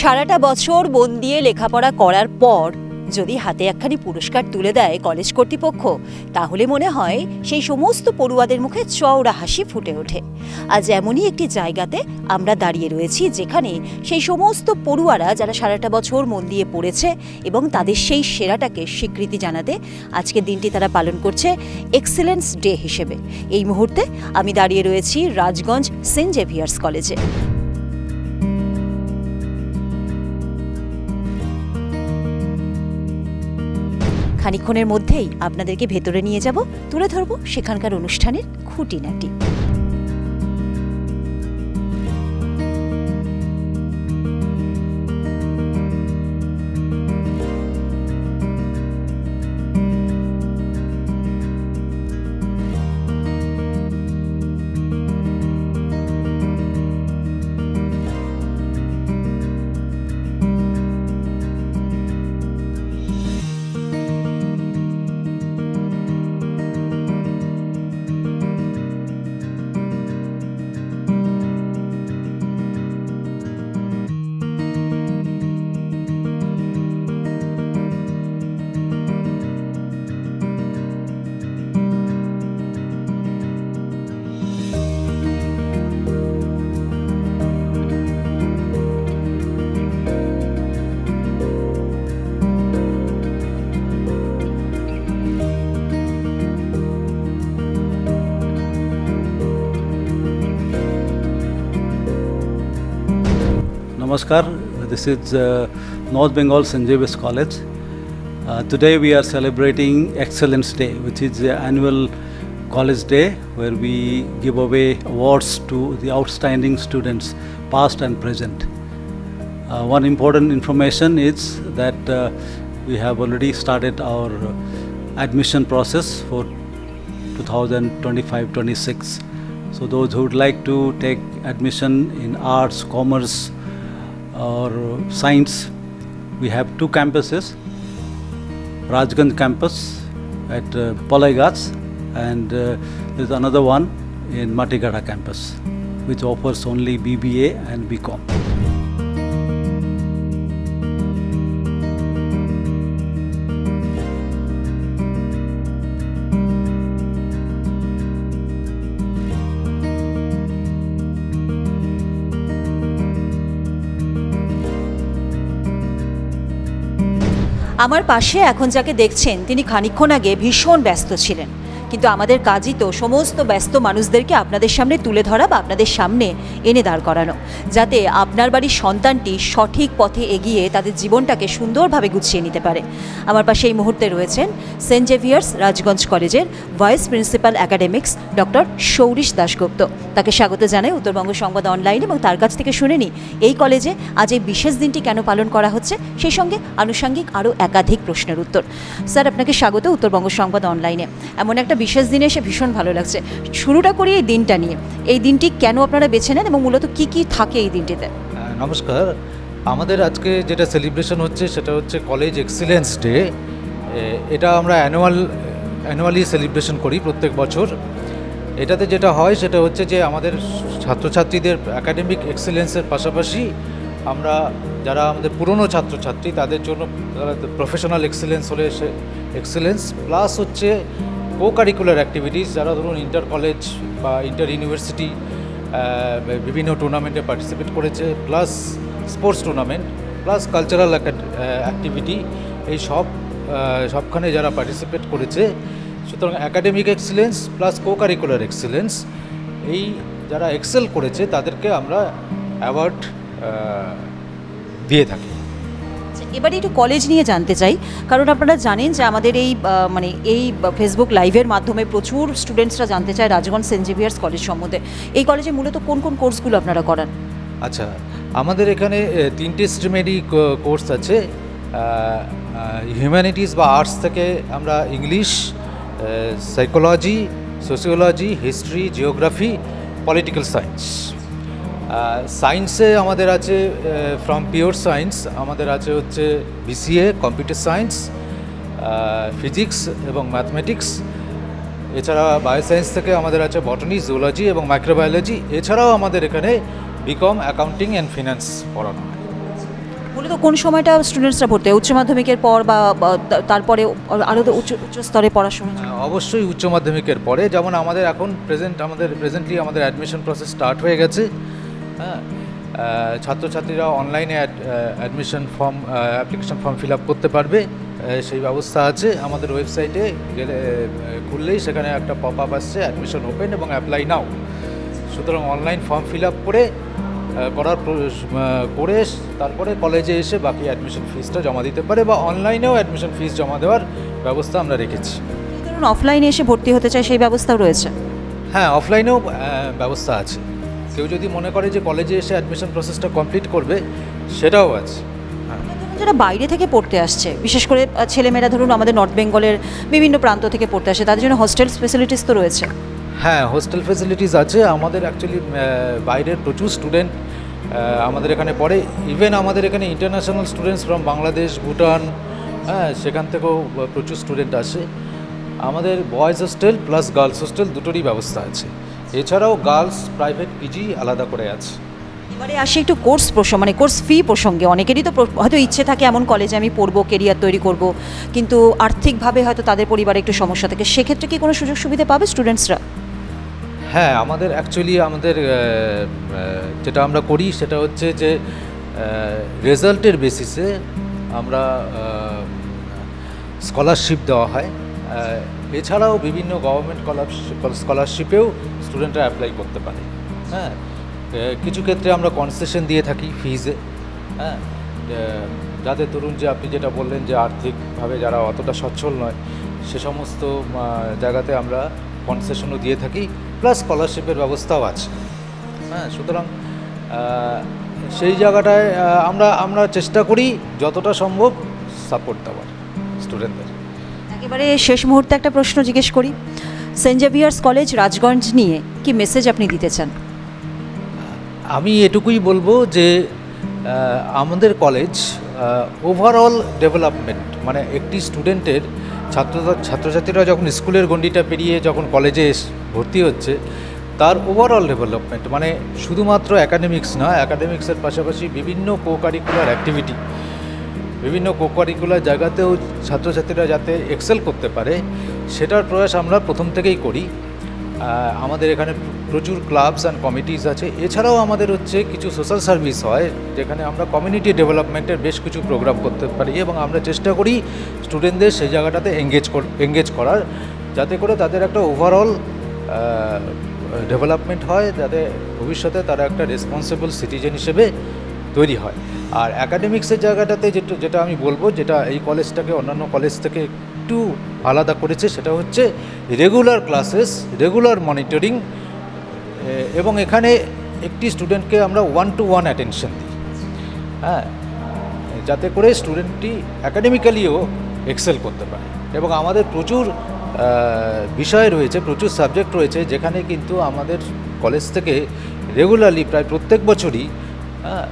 সারাটা বছর মন দিয়ে লেখাপড়া করার পর যদি হাতে একখানি পুরস্কার তুলে দেয় কলেজ কর্তৃপক্ষ, তাহলে মনে হয় সেই সমস্ত পড়ুয়াদের মুখে চওড়া হাসি ফুটে ওঠে। আজ এমনই একটি জায়গাতে আমরা দাঁড়িয়ে রয়েছি যেখানে সেই সমস্ত পড়ুয়ারা যারা সারাটা বছর মন দিয়ে পড়েছে এবং তাদের সেই সেরাটাকে স্বীকৃতি জানাতে আজকের দিনটি তারা পালন করছে এক্সেলেন্স ডে হিসেবে। এই মুহূর্তে আমি দাঁড়িয়ে রয়েছি রাজগঞ্জ সেন্ট জেভিয়ার্স কলেজে। খানিক্ষণের মধ্যেই আপনাদেরকে ভেতরে নিয়ে যাব। তুলে ধরব সেখানকার অনুষ্ঠানের খুঁটিনাটি। Namaskar, this is uh, North Bengal. James College. Uh, today we are celebrating Excellence Day, which is the annual college day where we give away awards to the outstanding students, past and present. Uh, one important information is that uh, we have already started our admission process for 2025-26. So those who would like to take admission in arts, commerce, or science, we have two campuses. Rajganj campus at uh, and uh, there's another one in Matigada campus which offers only BBA and BCom. আমার পাশে এখন যাকে দেখছেন তিনি খানিক্ষণ আগে ভীষণ ব্যস্ত ছিলেন। কিন্তু আমাদের কাজই তো সমস্ত ব্যস্ত মানুষদেরকে আপনাদের সামনে তুলে ধরা বা আপনাদের সামনে এনে দাঁড় করানো, যাতে আপনার বাড়ির সন্তানটি সঠিক পথে এগিয়ে তাদের জীবনটাকে সুন্দরভাবে গুছিয়ে নিতে পারে। আমার পাশে এই মুহূর্তে রয়েছেন সেন্ট জেভিয়ার্স রাজগঞ্জ কলেজের vice principal academics doctor Sourish Dasgupta. তাকে স্বাগত জানাই উত্তরবঙ্গ সংবাদ অনলাইন এবং তার কাছ থেকে শুনে নিই, এই কলেজে আজ এই বিশেষ দিনটি কেন পালন করা হচ্ছে? সেই সঙ্গে আনুষঙ্গিক আরও একাধিক প্রশ্নের উত্তর। স্যার, আপনাকে স্বাগত উত্তরবঙ্গ সংবাদ অনলাইনে। এমন একটা বিশেষ দিনে এসে ভীষণ ভালো লাগছে। শুরুটা করি এই দিনটা নিয়ে। এই দিনটি কেন আপনারা বেছে নেন এবং মূলত কি কি থাকে এই দিনটিতে? নমস্কার। আমাদের আজকে যেটা সেলিব্রেশন হচ্ছে সেটা হচ্ছে কলেজ এক্সিলেন্স ডে এটা আমরা অ্যানুয়াল অ্যানুয়ালি সেলিব্রেশন করি প্রত্যেক বছর। এটাতে যেটা হয় সেটা হচ্ছে যে আমাদের ছাত্রছাত্রীদের একাডেমিক এক্সিলেন্সের পাশাপাশি আমরা যারা আমাদের পুরনো ছাত্রছাত্রী তাদের জন্য প্রফেশনাল এক্সিলেন্স হলে সে এক্সিলেন্স প্লাস হচ্ছে কো কারিকুলার অ্যাক্টিভিটিস যারা ধরুন ইন্টার কলেজ বা ইন্টার ইউনিভার্সিটি বিভিন্ন টুর্নামেন্টে পার্টিসিপেট করেছে plus sports tournament plus cultural activity এই সব সবখানে যারা পার্টিসিপেট করেছে, সুতরাং academic excellence plus co curricular excellence এই যারা এক্সেল করেছে, তাদেরকে আমরা অ্যাওয়ার্ড দিয়ে থাকি। এবারে একটু কলেজ নিয়ে জানতে চাই। কারণ আপনারা জানেন যে আমাদের এই মানে এই ফেসবুক লাইভের মাধ্যমে প্রচুর স্টুডেন্টসরা জানতে চায় রাজগঞ্জ সেন্ট জেভিয়ার্স কলেজ সম্বন্ধে। এই কলেজে মূলত কোন কোন কোর্সগুলো আপনারা করান? আচ্ছা আমাদের এখানে তিনটে স্ট্রিমেরই কোর্স আছে। হিউম্যানিটিস বা আর্টস থেকে আমরা English psychology sociology history geography political science সায়েন্সে আমাদের আছে ফ্রম পিওর সায়েন্স আমাদের আছে হচ্ছে বিসিএ কম্পিউটার সায়েন্স ফিজিক্স এবং ম্যাথমেটিক্স এছাড়া বায়োসায়েন্স থেকে আমাদের আছে বটনি জুলজি এবং মাইক্রোবায়োলজি এছাড়াও আমাদের এখানে বিকম অ্যাকাউন্টিং অ্যান্ড ফিনান্স পড়ানো হয়। মূলত কোন সময়টা স্টুডেন্টসরা ভর্তি হয়? উচ্চ মাধ্যমিকের পর বা বা তারপরে আরও উচ্চ উচ্চ স্তরে পড়াশোনা অবশ্যই উচ্চ মাধ্যমিকের পরে। যেমন আমাদের এখন প্রেজেন্ট আমাদের প্রেজেন্টলি আমাদের অ্যাডমিশন প্রসেস স্টার্ট হয়ে গেছে। হ্যাঁ ছাত্রছাত্রীরা অনলাইনে admission form application form fill up করতে পারবে। সেই ব্যবস্থা আছে। আমাদের ওয়েবসাইটে গেলে খুললেই সেখানে একটা পপ আপ আসছে অ্যাডমিশন ওপেন এবং অ্যাপ্লাই নাও সুতরাং অনলাইন ফর্ম ফিল আপ করে করার করে তারপরে কলেজে এসে বাকি অ্যাডমিশন ফিসটা জমা দিতে পারে বা অনলাইনেও অ্যাডমিশন ফিস জমা দেওয়ার ব্যবস্থা আমরা রেখেছি। ধরুন অফলাইনে এসে ভর্তি হতে চায় সেই ব্যবস্থাও রয়েছে? হ্যাঁ অফলাইনেও ব্যবস্থা আছে। কেউ যদি মনে করে যে কলেজে এসে অ্যাডমিশন প্রসেসটা কমপ্লিট করবে সেটাও আছে। যারা বাইরে থেকে পড়তে আসছে বিশেষ করে ছেলেমেয়েরা ধরুন আমাদের নর্থ বেঙ্গলের বিভিন্ন প্রান্ত থেকে পড়তে আসে তাদের জন্য হস্টেল ফেসিলিটিস তো রয়েছে। হ্যাঁ হোস্টেল ফেসিলিটিস আছে। আমাদের অ্যাকচুয়ালি বাইরের প্রচুর স্টুডেন্ট আমাদের এখানে পড়ে। ইভেন আমাদের এখানে international students from Bangladesh Bhutan হ্যাঁ সেখান থেকেও প্রচুর স্টুডেন্ট আসে। আমাদের boys hostel plus girls hostel দুটোরই ব্যবস্থা আছে। এছাড়াও গার্লস প্রাইভেট পিজি আলাদা করে আছে। এবারে আসি একটু কোর্স প্রসঙ্গ মানে কোর্স ফি প্রসঙ্গে। অনেকেরই তো হয়তো ইচ্ছে থাকে এমন কলেজে আমি পড়ব কেরিয়ার তৈরি করব কিন্তু আর্থিকভাবে হয়তো তাদের পরিবারে একটু সমস্যা থাকে। সেক্ষেত্রে কি কোনো সুযোগ সুবিধা পাবে স্টুডেন্টসরা হ্যাঁ আমাদের অ্যাকচুয়ালি আমাদের যেটা আমরা করি সেটা হচ্ছে যে রেজাল্টের বেসিসে আমরা স্কলারশিপ দেওয়া হয়। এছাড়াও বিভিন্ন গভর্নমেন্ট স্কলারশিপেও স্টুডেন্টরা অ্যাপ্লাই করতে পারে। হ্যাঁ কিছু ক্ষেত্রে আমরা কনসেশন দিয়ে থাকি ফিজে হ্যাঁ যে- যাতে ধরুন যে আপনি যেটা বললেন যে আর্থিকভাবে যারা অতটা সচ্ছল নয়, সে সমস্ত জায়গাতে আমরা কনসেশনও দিয়ে থাকি প্লাস স্কলারশিপের ব্যবস্থাও আছে। হ্যাঁ সুতরাং সেই জায়গাটায় আমরা আমরা চেষ্টা করি যতটা সম্ভব সাপোর্ট দেওয়ার স্টুডেন্টদের একেবারে শেষ মুহূর্তে একটা প্রশ্ন জিজ্ঞেস করি। সেন্ট জেভিয়ার্স কলেজ রাজগঞ্জ নিয়ে কি মেসেজ আপনি দিতে চান? আমি এটুকুই বলব যে আমাদের কলেজ ওভারঅল ডেভেলপমেন্ট মানে একটি স্টুডেন্টের ছাত্র, ছাত্রছাত্রীরা যখন স্কুলের গণ্ডিটা পেরিয়ে যখন কলেজে ভর্তি হচ্ছে, তার ওভারঅল ডেভেলপমেন্ট মানে শুধুমাত্র অ্যাকাডেমিক্স না অ্যাকাডেমিক্সের পাশাপাশি বিভিন্ন কো কারিকুলার অ্যাক্টিভিটি বিভিন্ন কো কারিকুলার জায়গাতেও ছাত্রছাত্রীরা যাতে এক্সেল করতে পারে, সেটার প্রয়াস আমরা প্রথম থেকেই করি। আমাদের এখানে প্রচুর ক্লাবস অ্যান্ড কমিটিস আছে। এছাড়াও আমাদের হচ্ছে কিছু সোশ্যাল সার্ভিস হয়, যেখানে আমরা কমিউনিটি ডেভেলপমেন্টের বেশ কিছু প্রোগ্রাম করতে পারি এবং আমরা চেষ্টা করি স্টুডেন্টদের সেই জায়গাটাতে এঙ্গেজ এঙ্গেজ করার। যাতে করে তাদের একটা ওভারঅল ডেভেলপমেন্ট হয়, যাতে ভবিষ্যতে তারা একটা রেসপন্সিবল সিটিজেন হিসেবে তৈরি হয়। আর অ্যাকাডেমিক্সের জায়গাটাতে যেটা যেটা আমি বলব, যেটা এই কলেজটাকে অন্যান্য কলেজ থেকে একটু আলাদা করেছে, সেটা হচ্ছে রেগুলার ক্লাসেস রেগুলার মনিটরিং এবং এখানে একটি স্টুডেন্টকে আমরা ওয়ান টু ওয়ান অ্যাটেনশন দিই। হ্যাঁ যাতে করে স্টুডেন্টটি অ্যাকাডেমিক্যালিও এক্সেল করতে পারে। এবং আমাদের প্রচুর বিষয় রয়েছে, প্রচুর সাবজেক্ট রয়েছে, যেখানে কিন্তু আমাদের কলেজ থেকে রেগুলারলি প্রায় প্রত্যেক বছরই হ্যাঁ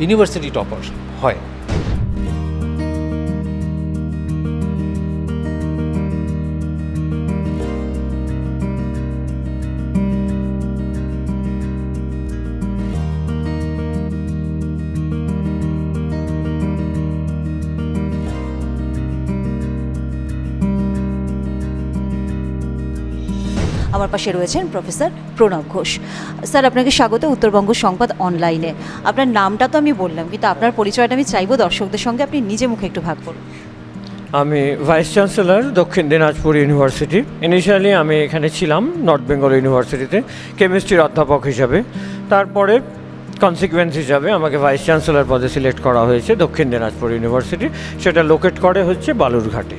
ইউনিভার্সিটি টপার হয়। পাশে রয়েছেন প্রফেসর প্রণব ঘোষ। স্যার, আপনাকে স্বাগত উত্তরবঙ্গ সংবাদ অনলাইনে। আপনার নামটা তো আমি বললাম, কিন্তু আপনার পরিচয়টা আমি চাইব দর্শকদের সঙ্গে। আপনি নিজে মুখে একটু ভাগ করুন। আমি ভাইস চ্যান্সেলর, দক্ষিণ দিনাজপুর ইউনিভার্সিটি। ইনিশিয়ালি আমি এখানে ছিলাম নর্থ বেঙ্গল ইউনিভার্সিটিতে কেমিস্ট্রির অধ্যাপক হিসাবে। তারপরে কনসিকুয়েন্স হিসাবে আমাকে ভাইস চ্যান্সেলর পদে সিলেক্ট করা হয়েছে দক্ষিণ দিনাজপুর ইউনিভার্সিটি। সেটা লোকেট করে হচ্ছে বালুরঘাটে।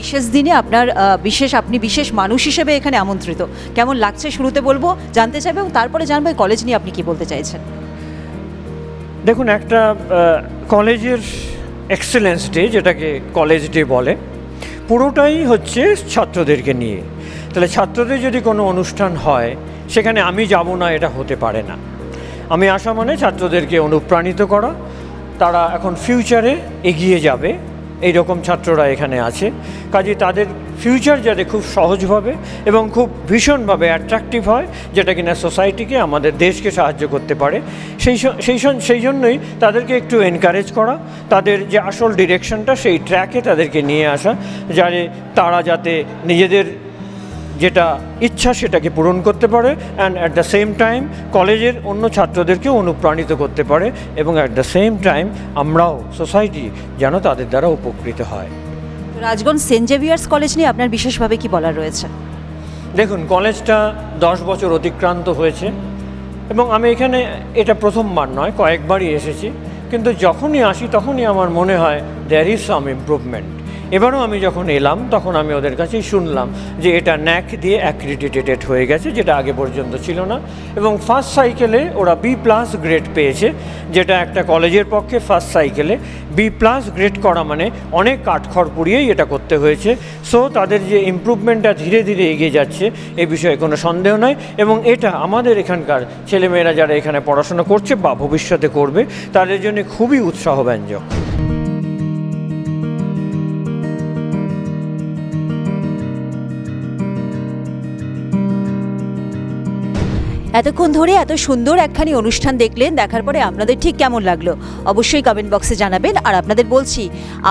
বিশেষ দিনে আপনার বিশেষ আপনি বিশেষ মানুষ হিসেবে এখানে আমন্ত্রিত। কেমন লাগছে শুরুতে বলব, জানতে চাইবে এবং তারপরে জানব কলেজ নিয়ে আপনি কি বলতে চাইছেন। দেখুন, একটা কলেজের এক্সেলেন্স ডে যেটাকে কলেজ ডে বলে, পুরোটাই হচ্ছে ছাত্রদেরকে নিয়ে। তাহলে ছাত্রদের যদি কোনো অনুষ্ঠান হয়, সেখানে আমি যাব না, এটা হতে পারে না। আমি আসা মানে ছাত্রদেরকে অনুপ্রাণিত করা, তারা এখন ফিউচারে এগিয়ে যাবে। এই রকম ছাত্ররা এখানে আছে। কাজে তাদের ফিউচার যাতে খুব সহজভাবে এবং খুব ভীষণভাবে অ্যাট্রাকটিভ হয়, যেটা কিনা সোসাইটিকে আমাদের দেশকে সাহায্য করতে পারে। সেই সেই সেই জন্যই তাদেরকে একটু এনকারেজ করা, তাদের যে আসল ডিরেকশনটা সেই ট্র্যাকে তাদেরকে নিয়ে আসা, যাতে তারা যাতে নিজেদের যেটা ইচ্ছা সেটাকে পূরণ করতে পারে and at the same time কলেজের অন্য ছাত্রদেরকেও অনুপ্রাণিত করতে পারে এবং অ্যাট দ্য সেম টাইম আমরাও সোসাইটি যেন তাদের দ্বারা উপকৃত হয়। রাজগঞ্জ সেন্ট জেভিয়ার্স কলেজ নিয়ে আপনার বিশেষভাবে কি বলার রয়েছে? দেখুন কলেজটা দশ বছর অতিক্রান্ত হয়েছে এবং আমি এখানে এটা প্রথমবার নয় কয়েকবারই এসেছি। কিন্তু যখনই আসি তখনই আমার মনে হয় দেয়ার ইজ সাম ইমপ্রুভমেন্ট এবারও আমি যখন এলাম, তখন আমি ওদের কাছেই শুনলাম যে এটা ন্যাক দিয়ে অ্যাক্রিডিটেটেড হয়ে গেছে, যেটা আগে পর্যন্ত ছিল না। এবং ফার্স্ট সাইকেলে ওরা বি প্লাস গ্রেড পেয়েছে, যেটা একটা কলেজের পক্ষে ফার্স্ট সাইকেলে। বি প্লাস গ্রেড করা মানে অনেক কাঠখড় পুড়িয়েই এটা করতে হয়েছে। সো তাদের যে ইমপ্রুভমেন্টটা ধীরে ধীরে এগিয়ে যাচ্ছে, এ বিষয়ে কোনো সন্দেহ নয় এবং এটা আমাদের এখানকার ছেলেমেয়েরা যারা এখানে পড়াশোনা করছে বা ভবিষ্যতে করবে, তাদের জন্য খুবই উৎসাহব্যঞ্জক। এতক্ষণ ধরে এত সুন্দর একখানি অনুষ্ঠান দেখলেন, দেখার পরে আপনাদের ঠিক কেমন লাগল? অবশ্যই কমেন্ট বক্সে জানাবেন। আর আপনাদের বলছি,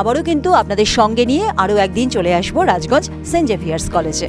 আবারও কিন্তু আপনাদের সঙ্গে নিয়ে আরও একদিন চলে আসব রাজগঞ্জ সেন্ট জেভিয়ার্স কলেজে।